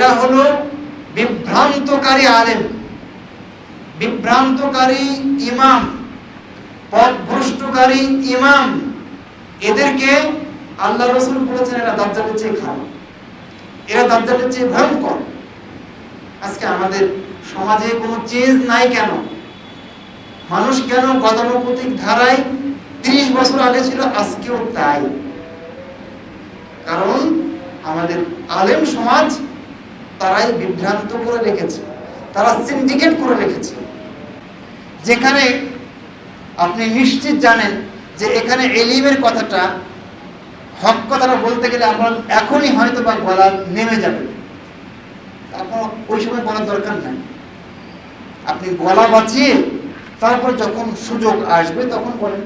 এরা হলো বিভ্রান্তকারী আলেম। বিভ্রান্তকারী ইমাম, পথভ্রষ্টকারী ইমাম। এদেরকে আল্লাহ রসুল বলেছেন, এরা দাজ্জালের চেয়ে খারাপ। এরা দাজ্জালের চেয়ে ভয়ঙ্কর। আজকে আমাদের সমাজে কোনো চেঞ্জ নাই কেন? মানুষ কেন গতানুগতিক ধারায় তিরিশ বছর আগে ছিল, আজকেও তাই। কারণ আমাদের আলেম সমাজ তারাই বিভ্রান্ত করে রেখেছে, তারা সিন্ডিকেট করে রেখেছে। যেখানে আপনি নিশ্চিত জানেন যে এখানে এলিমের কথাটা, হক কথাটা বলতে গেলে আপনার এখনই হয়তো বা গলা নেমে যাবে। তারপর ওই সময় বলার দরকার নাই। আপনি গলা বাঁচিয়ে তারপর যখন সুযোগ আসবে তখন বলেন।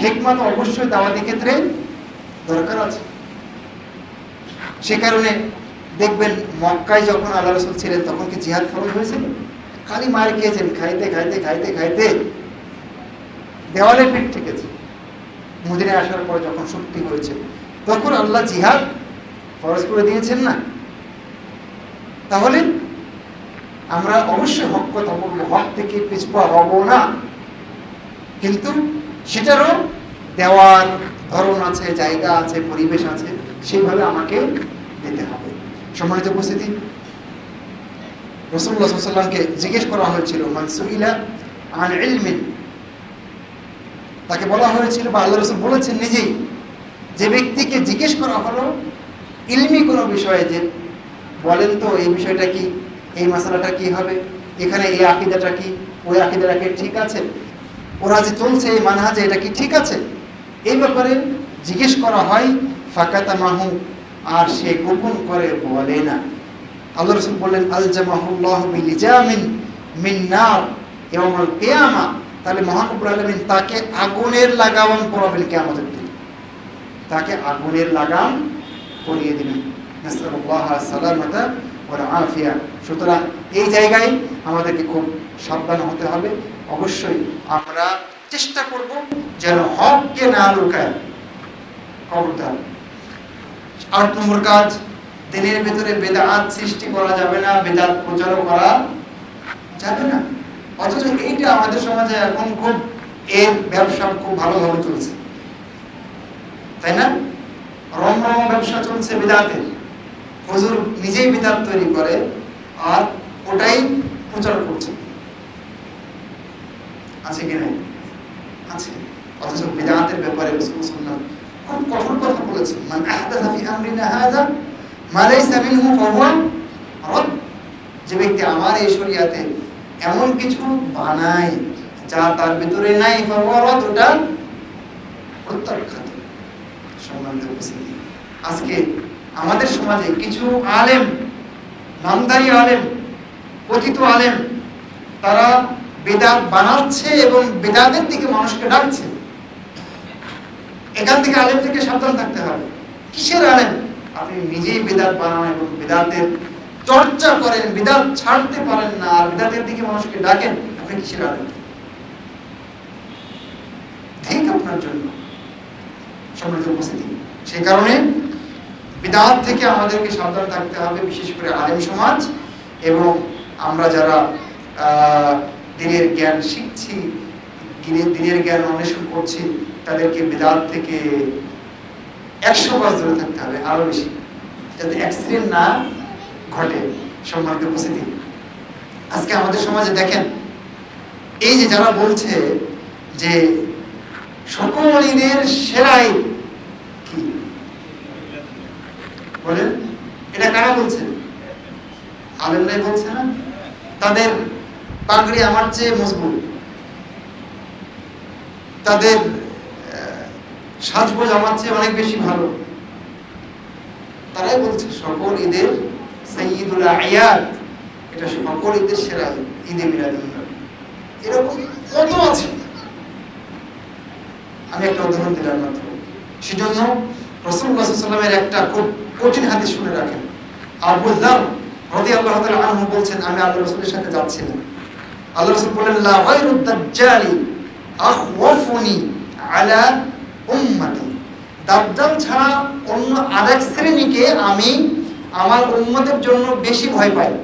হেকমা তো অবশ্যই দাওয়াতি ক্ষেত্রে দরকার আছে। সে কারণে দেখবেন মক্কায় যখন আল্লাহ রসুল ছিলেন, তখন কি জিহাদ ফরজ হয়েছিল? খালি মার খেয়েছেন, খাইতে খাইতে খাইতে খাইতে দেওয়ালে পিঠ ঠেকেছে। মদিনায় আসার পর যখন শক্তি হয়েছে, তখন আল্লাহ জিহাদ ফরজ করে দিয়েছেন না? তাহলে আমরা অবশ্যই হক কথা বলব, হক থেকে পিছপা হব না। কিন্তু সেটারও দেওয়ার ধরন আছে, জায়গা আছে, পরিবেশ আছে সেইভাবে আমাকে দিতে হবে। সম্মানিত উপস্থিতি রসুল্লাহ সাল্লামকে জিজ্ঞেস করা হয়েছিল মানসুইলা আন ইলমিন? তাকে বলা হয়েছিল বা আল্লাহ রসুল বলেছেন নিজেই, যে ব্যক্তিকে জিজ্ঞেস করা হলো, ইলমি কোনো বিষয়ে যে বলেন তো, এই বিষয়টা কি? এই মশালাটা কি হবে? এখানে এই আকিদাটা কি? ওই আকিদাটা কি ঠিক আছে? ওরা যে চলছে এই মানহাজে এটা কি ঠিক আছে? এই ব্যাপারে জিজ্ঞেস করা হয় ফাকাতা মাহু আর সে গোপন করে বলে না। আল্লাহ রসুল বললেন আল জামাহুল্লাহ বিলিজামিন মিন নার ইয়াউমাল কিয়ামা। তাহলে মহানবুল আলমিন তাকে আগুনের লাগাম পরাবেন কিয়ামতের দিন। তাকে আগুনের লাগাম পরিয়ে দিবেন। সালামাতা আফিয়া। সুতরাং এই জায়গায় আমাদেরকে খুব সাবধান হতে হবে। অবশ্যই আমরা চেষ্টা করব যেন হককে না লুকায়। খবরদার আট নম্বর কাজ, দিনের ভেতরে বেদাত সৃষ্টি করা যাবে না, বেদাত প্রচারও করা যাবে না। অথচ এইটা আমাদের সমাজে এখন খুব, এর ব্যবসা খুব ভালোভাবে চলছে। তাই না? রমরম ব্যবসা চলছে বিদাতের হুজুর নিজেই বিদাত তৈরি করে আর ওটাই প্রচার করছে। আছে কি নাই? আছে। অথচ বিদাতের ব্যাপারে সাল্লাল্লাহু খুব কঠোর কথা বলেছেন। মান আহদাথা যে ব্যক্তি আমার এই শরিয়াতে এমন কিছু বানায় যা তার ভিতরে নাই, ফাহুয়া ওটা প্রত্যাখ্যাত। আজকে আমাদের সমাজে কিছু আলেম, নামদারি আলেম, কথিত আলেম, তারা বেদাত বানাচ্ছে এবং বেদাতের দিকে মানুষকে ডাকছে। এখান থেকে আলেম থেকে সাবধান থাকতে হবে। কিসের আলেম? আপনি নিজেই বেদাত বানান এবং বেদাতের চর্চা করেন, বেদাত ছাড়তে পারেন না, আর বেদাতের দিকে মানুষকে ডাকেন, আপনি কিসের আলেম? ঠিক আপনার জন্য উপস্থিতি। সেই কারণে বিদাত থেকে আমাদেরকে সাবধান থাকতে হবে, বিশেষ করে আলেম সমাজ, এবং আমরা যারা দিনের জ্ঞান শিখছি দিনের দিনের জ্ঞান অন্বেষণ করছি, তাদেরকে বিদাত থেকে একশো গজ দূরে থাকতে হবে, আরও বেশি, যাতে অ্যাক্সিডেন্ট না ঘটে সম্মানিত উপস্থিতি। আজকে আমাদের সমাজে দেখেন, এই যে যারা বলছে যে সকল ঈদের সেরাই কি? বলেন, এটা কারা বলছে? আলেমরাই বলছে না? তাদের পাগড়ি আমার চেয়ে মজবুত। তাদের সাজগোজ আমার চেয়ে অনেক বেশি ভালো। তারাই বলছে, সকল ঈদের সঈদুল এটা সকল ঈদের সেরা ঈদে মিলাদ এরকম কত আছে? আমি একটা উদাহরণ দিলাম মাত্র। সেজন্য সাল্লামের একটা খুব কঠিন হাদিস শুনে রাখেন। আবু যার রাদিয়াল্লাহু তাআলা আনহু বলছেন, আমি আল্লাহ রাসূলের সাথে যাচ্ছিলাম আল্লাহ রাসূল বলেন লা আখওয়াফুনি আলা উম্মতি। দাজ্জাল ছাড়া অন্য আরেক শ্রেণীকে আমি আমার উম্মতের জন্য বেশি ভয় পায়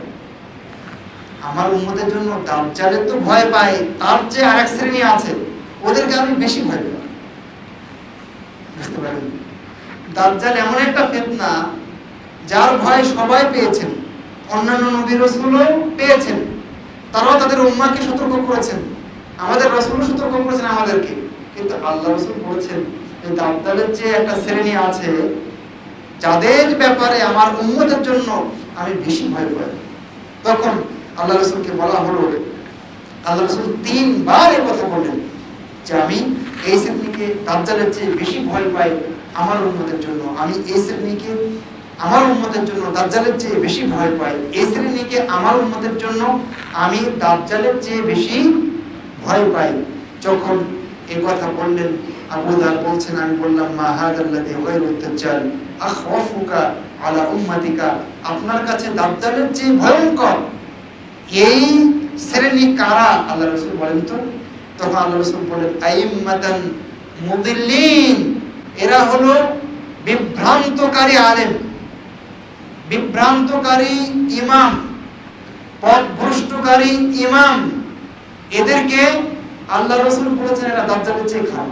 আমার উম্মতের জন্য দাজ্জালের তো ভয় পাই, তার যে আরেক শ্রেণি আছে, ওদেরকে আমি বেশি ভয় পাই। বুঝতে দাজ্জাল এমন একটা ফেতনা যার ভয় সবাই পেয়েছেন। অন্যান্য নবী রসুলও পেয়েছেন। তারাও তাদের উম্মাকে সতর্ক করেছেন। আমাদের রসুলও সতর্ক করেছেন আমাদেরকে। কিন্তু আল্লাহ রসুল বলেছেন যে দাজ্জালের যে একটা শ্রেণি আছে, যাদের ব্যাপারে আমার উম্মতের জন্য আমি বেশি ভয় পাই তখন আল্লাহ রসুলকে বলা হলো, আল্লাহ রসুল তিনবার এ কথা বললেন যে আমি এই শ্রেণীকে দাজ্জালের চেয়ে বেশি ভয় পাই আমার উন্মতের জন্য। আমি এই শ্রেণীকে আমার উন্মতের জন্য দাজ্জালের চেয়ে বেশি ভয় পাই। এই শ্রেণীকে আমার উন্মতের জন্য আমি দাজ্জালের চেয়ে বেশি ভয় পাই যখন এ কথা বললেন, আবু দার বলছেন, আমি বললাম, মা আখওয়াফুকা আলা উম্মাতিকা, আপনার কাছে দাজ্জালের চেয়ে ভয়ঙ্কর এই শ্রেণি কারা? আল্লাহ রাসূল বলেন তো, তখন আল্লাহ রাসূল বলেন, আইম্মাতান মুদিল্লিন এরা হলো বিভ্রান্তকারী আলেম। বিভ্রান্তকারী ইমাম, পথভ্রষ্টকারী ইমাম। এদেরকে আল্লাহ রসুল বলেছেন, এরা দাজ্জালের চেয়ে খারাপ।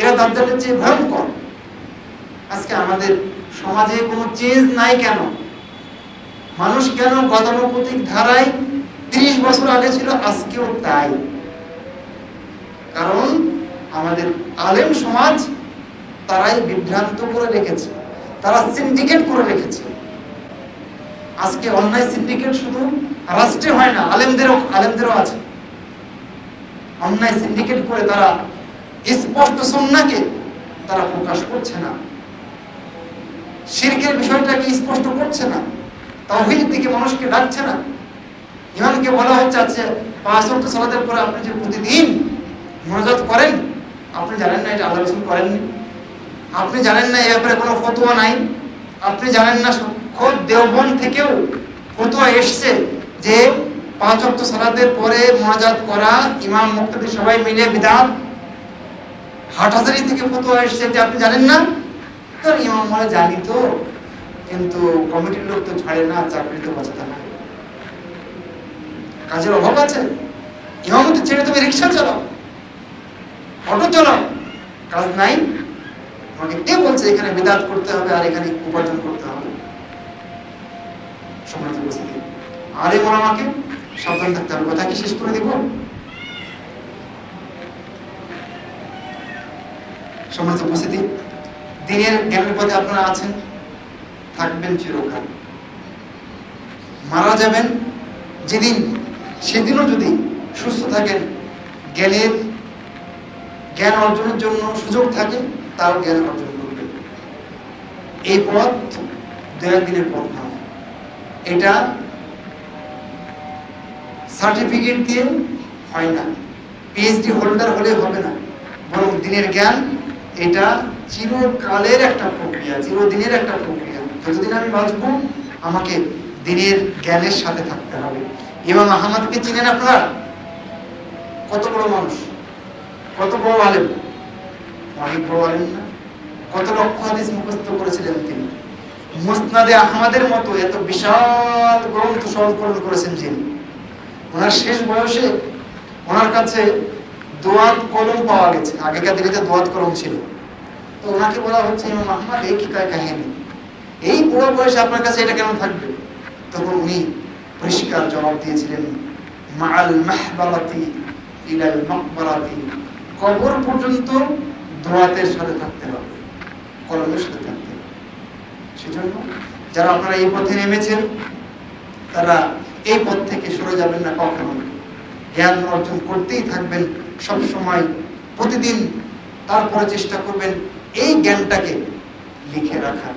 এরা দাজ্জালের চেয়ে ভয়ঙ্কর। আজকে আমাদের সমাজে কোনো চেঞ্জ নাই কেন? মানুষ কেন গতানুগতিক ধারায় ত্রিশ বছর আগে ছিল, আজকেও তাই। কারণ আমাদের আলেম সমাজ তারাই বিভ্রান্ত করে রেখেছে, তারা সিন্ডিকেট করে রেখেছে। আজকে অন্যায় সিন্ডিকেট শুধু রাষ্ট্রে হয় না, আলেমদেরও আলেমদেরও আছে। অন্যায় সিন্ডিকেট করে তারা স্পষ্ট সন্নাকে তারা প্রকাশ করছে না। শিরকের বিষয়টাকে স্পষ্ট করছে না? তাওহীদের দিকে মানুষকে ডাকছে না? ইমামকে বলা হচ্ছে আছে পাঁচ ওয়াক্ত সালাতের পরে আপনি যে প্রতিদিন মনোজাত করেন, আপনি জানেন না এটা আল্লাহ করেননি। আপনি জানেন না এ ব্যাপারে কোনো ফতোয়া নাই। আপনি জানেন না খোদ দেওবন থেকেও ফতোয়া এসছে যে পাঁচ ওয়াক্ত সালাতের পরে মোনাজাত করা, ইমাম, মুক্তাদি সবাই মিলে বিধান হাটহাজারি থেকে ফতোয়া এসছে যে আপনি জানেন না? তো ইমাম বলে জানি তো, কিন্তু কমিটির লোক তো ছাড়ে না, চাকরি তো বাঁচাতে হবে কাজের অভাব আছে। ইমামতি ছেড়ে তুমি রিক্সা চালাও, অটো চালাও, কাজ নাই। তোমাকে কে বলছে এখানে বিদাত করতে হবে আর এখানে উপার্জন করতে হবে? সম্মানিত উপস্থিতি। আরে আমাকে সাবধান থাকতে হবে। কথা কি শেষ করে দিব। সম্মানিত উপস্থিতি, দিনের জ্ঞানের পথে আপনারা আছেন, থাকবেন চিরকাল। মারা যাবেন যেদিন, সেদিনও যদি সুস্থ থাকেন, জ্ঞানের, জ্ঞান অর্জনের জন্য সুযোগ থাকে, তাও জ্ঞান অর্জন করবে এই পথ দু একদিনের পথ নয়। এটা সার্টিফিকেট দিয়ে হয় না। পিএইচডি হোল্ডার হলে হবে না। বরং দিনের জ্ঞান, এটা চিরকালের একটা প্রক্রিয়া, চিরদিনের একটা প্রক্রিয়া। যতদিন আমি বাঁচব, আমাকে দিনের জ্ঞানের সাথে থাকতে হবে। ইমাম আহমদকে চিনেন আপনারা? কত বড় মানুষ? কত বড় আলেম? অনেক বড় আলেম না? কত লক্ষ হাদিস মুখস্থ করেছিলেন তিনি? মুসনাদে আহমদের মতো এত বিশাল গ্রন্থ সংকলন করেছেন যিনি। ওনার শেষ বয়সে ওনার কাছে দোয়াত কলম পাওয়া গেছে। আগেকার দিনে তো দোয়াত কলম ছিল। তো ওনাকে বলা হচ্ছে ইমাম আহমদ, এই কিতায় কাহিনী? এই বুড়ো বয়সে আপনার কাছে এটা কেন থাকবে? তখন উনি পরিষ্কার জবাব দিয়েছিলেন মাল মাহবালাতি ইলাল মাকবারাতি, কবর পর্যন্ত দোয়াতের সাথে থাকতে হবে, কলমের সাথে থাকতে হবে। সেজন্য যারা আপনারা এই পথে নেমেছেন, তারা এই পথ থেকে সরে যাবেন না কখনো। জ্ঞান অর্জন করতেই থাকবেন সব সময় প্রতিদিন তারপরে চেষ্টা করবেন এই জ্ঞানটাকে লিখে রাখার।